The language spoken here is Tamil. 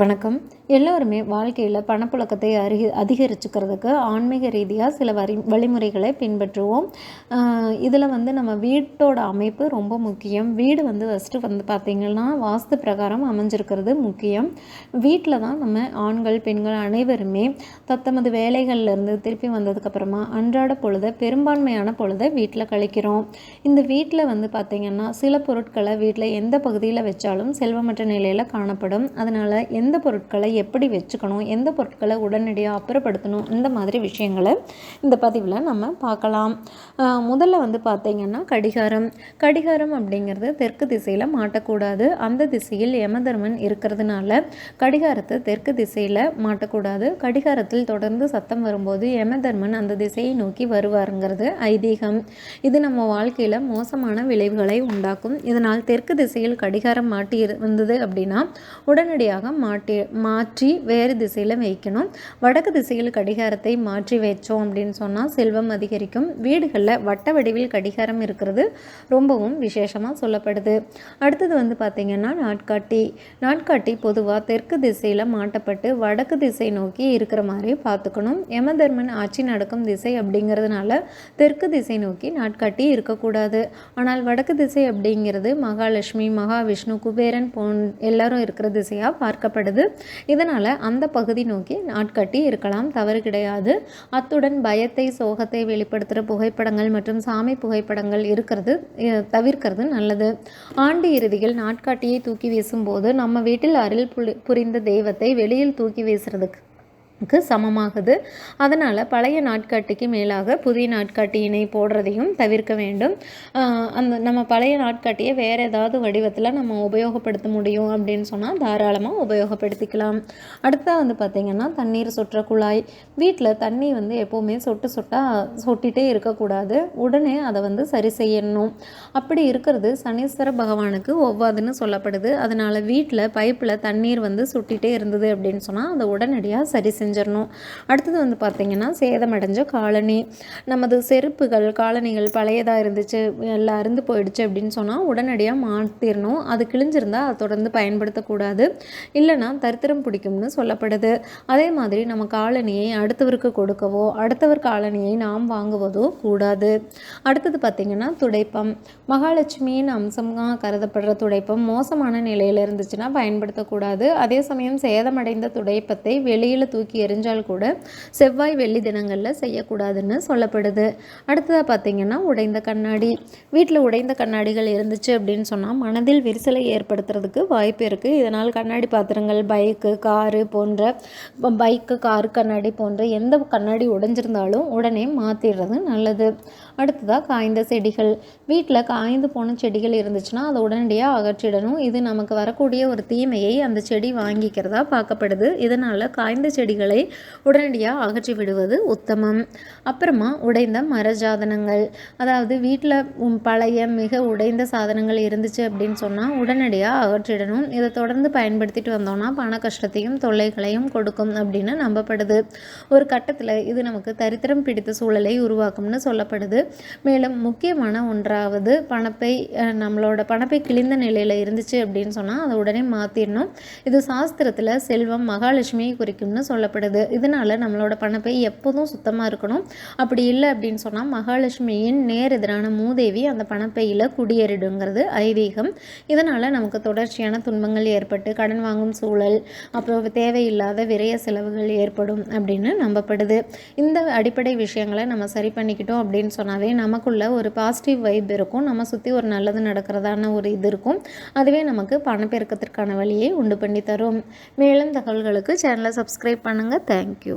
வணக்கம். எல்லோருமே வாழ்க்கையில் பணப்புழக்கத்தை அருகி அதிகரிச்சுக்கிறதுக்கு ஆன்மீக ரீதியாக சில வரி வழிமுறைகளை பின்பற்றுவோம். இதில் வந்து நம்ம வீட்டோட அமைப்பு ரொம்ப முக்கியம். வீடு வந்து ஃபஸ்ட்டு வந்து பார்த்திங்கன்னா வாஸ்து பிரகாரம் அமைஞ்சிருக்கிறது முக்கியம். வீட்டில் தான் நம்ம ஆண்கள் பெண்கள் அனைவருமே தத்தமது வேலைகள்லேருந்து திருப்பி வந்ததுக்கப்புறமா அன்றாட பொழுதை பெரும்பான்மையான பொழுதை வீட்டில் கழிக்கிறோம். இந்த வீட்டில் வந்து பார்த்திங்கன்னா சில பொருட்களை வீட்டில் எந்த பகுதியில் வச்சாலும் செல்வமற்ற நிலையில் காணப்படும். அதனால் எந்த எந்த பொருட்களை எப்படி வச்சுக்கணும் எந்த பொருட்களை உடனடியாக அப்புறப்படுத்தணும் இந்த மாதிரி விஷயங்களை இந்த பதிவில் நம்ம பார்க்கலாம். முதல்ல வந்து பார்த்திங்கன்னா கடிகாரம். கடிகாரம் அப்படிங்கிறது தெற்கு திசையில் மாட்டக்கூடாது. அந்த திசையில் யமதர்மன் இருக்கிறதுனால கடிகாரத்தை தெற்கு திசையில் மாட்டக்கூடாது. கடிகாரத்தில் தொடர்ந்து சத்தம் வரும்போது யமதர்மன் அந்த திசையை நோக்கி வருவாருங்கிறது ஐதீகம். இது நம்ம வாழ்க்கையில் மோசமான விளைவுகளை உண்டாக்கும். இதனால் தெற்கு திசையில் கடிகாரம் மாட்டி வந்தது அப்படின்னா உடனடியாக மாட்டி மாற்றி வேறு திசையில் வைக்கணும் வடக்கு திசையில் கடிகாரத்தை மாற்றி வச்சோம் அப்படின்னு சொன்னால் செல்வம் அதிகரிக்கும். வீடுகளில் வட்ட வடிவில் கடிகாரம் இருக்கிறது ரொம்பவும் விசேஷமாக சொல்லப்படுது. அடுத்தது வந்து பார்த்திங்கன்னா நாட்காட்டி. நாட்காட்டி பொதுவாக தெற்கு திசையில் மாட்டப்பட்டு வடக்கு திசை நோக்கி இருக்கிற மாதிரி பார்த்துக்கணும். யமதர்மன் ஆட்சி நடக்கும் திசை அப்படிங்கிறதுனால தெற்கு திசை நோக்கி நாட்காட்டி இருக்கக்கூடாது. ஆனால் வடக்கு திசை அப்படிங்கிறது மகாலட்சுமி மகாவிஷ்ணு குபேரன் போன் எல்லாரும் இருக்கிற திசையாக ஏற்படுது இதனால் அந்த பகுதி நோக்கி நாட்கட்டி இருக்கலாம். தவறு கிடையாது. அத்துடன் பயத்தை சோகத்தை வெளிப்படுத்துகிற புகைப்படங்கள் மற்றும் சாமி புகைப்படங்கள் இருக்கிறது தவிர்க்கிறது நல்லது. ஆண்டு இறுதியில் நாட்காட்டியை தூக்கி வீசும்போது நம்ம வீட்டில் அருள் புரிந்த தெய்வத்தை வெளியில் தூக்கி வீசுறதுக்கு க்கு சமமாகுது. அதனால் பழைய நாட்காட்டிக்கு மேலாக புதிய நாட்காட்டியினை போடுறதையும் தவிர்க்க வேண்டும். அந்த நம்ம பழைய நாட்காட்டியை வேறு ஏதாவது வடிவத்தில் நம்ம உபயோகப்படுத்த முடியும் அப்படின்னு சொன்னால் தாராளமாக உபயோகப்படுத்திக்கலாம். அடுத்தா வந்து பார்த்திங்கன்னா தண்ணீர் சொற்ற குழாய். வீட்டில் தண்ணி வந்து எப்போவுமே சொட்டு சொட்டாக சொட்டிகிட்டே இருக்கக்கூடாது. உடனே அதை வந்து சரி செய்யணும். அப்படி இருக்கிறது சனீஸ்வர பகவானுக்கு ஒவ்வாதுன்னு சொல்லப்படுது. அதனால் வீட்டில் பைப்பில் தண்ணீர் வந்து சுட்டிகிட்டே இருந்தது அப்படின்னு சொன்னால் அதை உடனடியாக சரி செஞ்சு செஞ்சிடணும் அடுத்தது வந்து பார்த்திங்கன்னா சேதமடைஞ்ச காலனி. நமது செருப்புகள் காலனிகள் பழையதாக இருந்துச்சு எல்லாம் அருந்து போயிடுச்சு அப்படின்னு சொன்னால் உடனடியாக மாற்றிடணும் அது கிழிஞ்சிருந்தால் அதை தொடர்ந்து பயன்படுத்தக்கூடாது. இல்லைனா தரித்திரம் பிடிக்கும்னு சொல்லப்படுது. அதே மாதிரி நம்ம காலனியை அடுத்தவருக்கு கொடுக்கவோ அடுத்தவர் காலனியை நாம் வாங்குவதோ கூடாது. அடுத்தது பார்த்திங்கன்னா துடைப்பம். மகாலட்சுமியின் அம்சமாக கருதப்படுற துடைப்பம் மோசமான நிலையில் இருந்துச்சுன்னா பயன்படுத்தக்கூடாது. அதே சமயம் சேதமடைந்த துடைப்பத்தை வெளியில் தூக்கி எரிஞ்சால் கூட செவ்வாய் வெள்ளி தினங்களில் செய்யக்கூடாதுன்னு சொல்லப்படுது. அடுத்ததாக பார்த்தீங்கன்னா உடைந்த கண்ணாடி. வீட்டில் உடைந்த கண்ணாடிகள் இருந்துச்சு அப்படின்னு சொன்னால் மனதில் விரிசலை ஏற்படுத்துறதுக்கு வாய்ப்பு இருக்குது இதனால் கண்ணாடி பாத்திரங்கள் பைக்கு காரு போன்ற பைக்கு காரு கண்ணாடி போன்ற எந்த கண்ணாடி உடைஞ்சிருந்தாலும் உடனே மாற்றிடுறது நல்லது. அடுத்ததாக காய்ந்த செடிகள். வீட்டில் காய்ந்து போன செடிகள் இருந்துச்சுன்னா அதை உடனடியாக அகற்றிடணும். இது நமக்கு வரக்கூடிய ஒரு தீமையை அந்த செடி வாங்கிக்கிறதா பார்க்கப்படுது. இதனால் காய்ந்த செடிகளை உடனடியாக அகற்றி விடுவது உத்தமம். அப்புறமா உடைந்த மர சாதனங்கள் அதாவது வீட்டில் பழைய மிக உடைந்த சாதனங்கள் இருந்துச்சு அப்படின்னு சொன்னால் உடனடியாக அகற்றிடணும். இதை தொடர்ந்து பயன்படுத்திட்டு வந்தோம்னா பண கஷ்டத்தையும் தொல்லைகளையும் கொடுக்கும் அப்படின்னு நம்பப்படுது. ஒரு கட்டத்தில் இது நமக்கு தரித்திரம் பிடித்த சூழலை உருவாக்கும்னு சொல்லப்படுது. மேலும் முக்கியமான ஒன்றாவது பணப்பை நம்மளோட பணப்பை கிழிந்த நிலையில் இருந்துச்சு அப்படின்னு சொன்னால் அதை உடனே மாற்றிடணும் இது சாஸ்திரத்தில் செல்வம் மகாலட்சுமியை குறிக்கும்னு சொல்லப்படுது. வருது இதனால் நம்மளோட பணப்பை எப்போதும் சுத்தமாக இருக்கணும். அப்படி இல்லை அப்படின்னு சொன்னால் மகாலட்சுமியின் நேர் எதிரான மூதேவி அந்த பணப்பையில் குடியேறிடுங்கிறது ஐதீகம். இதனால் நமக்கு தொடர்ச்சியான துன்பங்கள் ஏற்பட்டு கடன் வாங்கும் சூழல் அப்புறம் தேவையில்லாத விரைய செலவுகள் ஏற்படும் அப்படின்னு நம்பப்படுது. இந்த அடிப்படை விஷயங்களை நம்ம சரி பண்ணிக்கிட்டோம் அப்படின்னு சொன்னாவே நமக்குள்ள ஒரு பாசிட்டிவ் வைப் இருக்கும். நம்ம சுற்றி ஒரு நல்லது நடக்கிறதான ஒரு இது இருக்கும். அதுவே நமக்கு பணப்பெருக்கத்திற்கான வழியை உண்டு பண்ணி தரும். மேலும் தகவல்களுக்கு சேனலை சப்ஸ்கிரைப் பண்ணுங்கள் தேங்க்யூ